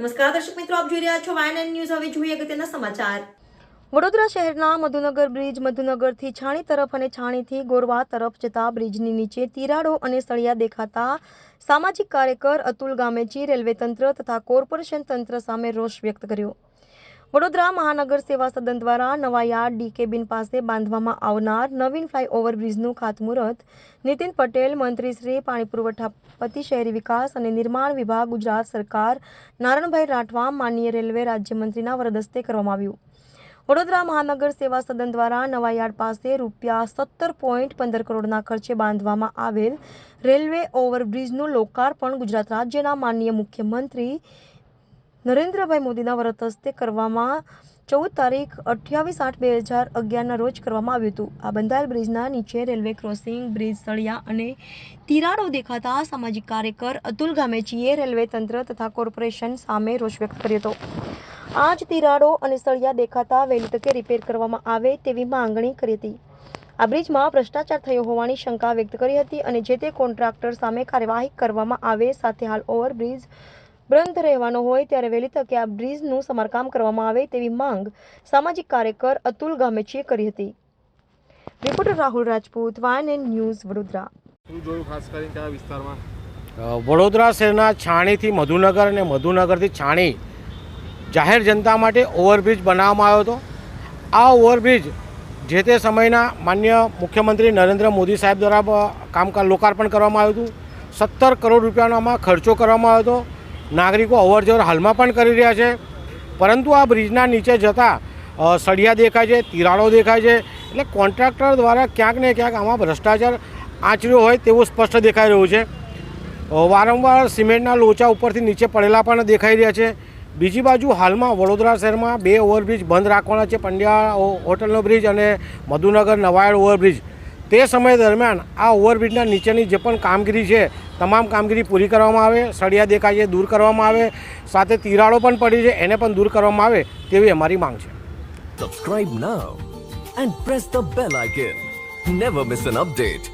નમસ્કાર, દર્શક મિત્રો, આપ જોઈ રહ્યા છો વાયન ન્યૂઝ હવે જોઈએ અગત્યના સમાચાર. વડોદરા શહેરના મધુનગર બ્રિજ મધુનગરથી છાણી તરફ અને છાણીથી ગોરવા તરફ જતા બ્રિજની નીચે તિરાડો અને સળિયા દેખાતા સામાજિક કાર્યકર અતુલ ગામેચી રેલવે તંત્ર તથા કોર્પોરેશન તંત્ર સામે રોષ વ્યક્ત કર્યો. વડોદરા મહાનગર સેવા સદન દ્વારા નવા યાર્ડ ડી કેબિન પાસે બાંધવામાં આવનાર નવીન ફ્લાયઓવર બ્રિજનું ખાતમુહૂર્ત. નીતિન પટેલ મંત્રીશ્રી પાણી પુરવઠા, પતિ શહેરી વિકાસ અને નિર્માણ વિભાગ, ગુજરાત સરકાર, નારણભાઈ રાઠવા માનનીય રેલવે રાજ્યમંત્રીના વરદસ્તે કરવામાં આવ્યું. વડોદરા મહાનગર સેવા સદન દ્વારા નવા યાર્ડ પાસે રૂપિયા સત્તર પોઈન્ટ પંદર કરોડના ખર્ચે બાંધવામાં આવેલ રેલવે ઓવરબ્રિજનું લોકાર્પણ ગુજરાત રાજ્યના માનનીય મુખ્યમંત્રી નરેન્દ્રભાઈ મોદીના વરદ હસ્તે કરવામાં ચૌદ તારીખ અઠ્યાવીસ આઠ બે હજાર અગિયારના રોજ કરવામાં આવ્યું હતું. આ બંધાયેલ બ્રિજના નીચે રેલવે ક્રોસિંગ, બ્રિજ સળિયા અને તિરાડો દેખાતા સામાજિક કાર્યકર અતુલ ગામેચીએ રેલવે તંત્ર તથા કોર્પોરેશન સામે રોષ વ્યક્ત કર્યો હતો. આ જ તિરાડો અને સળિયા દેખાતા વહેલી તકે રિપેર કરવામાં આવે તેવી માંગણી કરી હતી. આ બ્રિજમાં ભ્રષ્ટાચાર થયો હોવાની શંકા વ્યક્ત કરી હતી અને જે તે કોન્ટ્રાક્ટર સામે કાર્યવાહી કરવામાં આવે સાથે હાલ ઓવરબ્રિજ બંધ રહેવાનો હોય ત્યારે વહેલી તકે આ બ્રિજનું સમારકામ કરવામાં આવે તેવી માંગ સામાજિક કાર્યકર અતુલ ગામેચીએ કરી હતી. રિપોર્ટર રાહુલ રાજપૂત વાયન એન્ડ ન્યૂઝ વડોદરા. શું જોયું ખાસ કરીને કયા વિસ્તારમાં? વડોદરા શહેરના છાણીથી મધુનગર અને મધુનગરથી છાણી જાહેર જનતા માટે ઓવરબ્રિજ બનાવવામાં આવ્યો હતો. આ ઓવરબ્રિજ જે તે સમયના માન્ય મુખ્યમંત્રી નરેન્દ્ર મોદી સાહેબ દ્વારા કામકાજ લોકાર્પણ કરવામાં આવ્યું હતું. સત્તર કરોડ રૂપિયાનો આમાં ખર્ચો કરવામાં આવ્યો હતો. નાગરિકો અવરજવર હાલમાં પણ કરી રહ્યા છે. પરંતુ આ બ્રિજના નીચે જતાં સળિયા દેખાય છે, તિરાડો દેખાય છે. એટલે કોન્ટ્રાક્ટર દ્વારા ક્યાંક ને ક્યાંક આમાં ભ્રષ્ટાચાર આચર્યો હોય તેવું સ્પષ્ટ દેખાઈ રહ્યું છે. વારંવાર સિમેન્ટના લોચા ઉપરથી નીચે પડેલા પણ દેખાઈ રહ્યા છે. બીજી બાજુ હાલમાં વડોદરા શહેરમાં બે ઓવરબ્રિજ બંધ રાખવાના છે. પંડ્યા હોટલનો બ્રિજ અને મધુનગર નવાયડ ઓવરબ્રિજ. તે સમય દરમિયાન આ ઓવરબ્રિજના નીચેની જે પણ કામગીરી છે, તમામ કામગીરી પૂરી કરવામાં આવે, સળિયા દેખાય છે દૂર કરવામાં આવે, સાથે તિરાડો પણ પડી છે, એને પણ દૂર કરવામાં આવે તેવી અમારી માંગ છે subscribe now and press the bell icon never miss an update.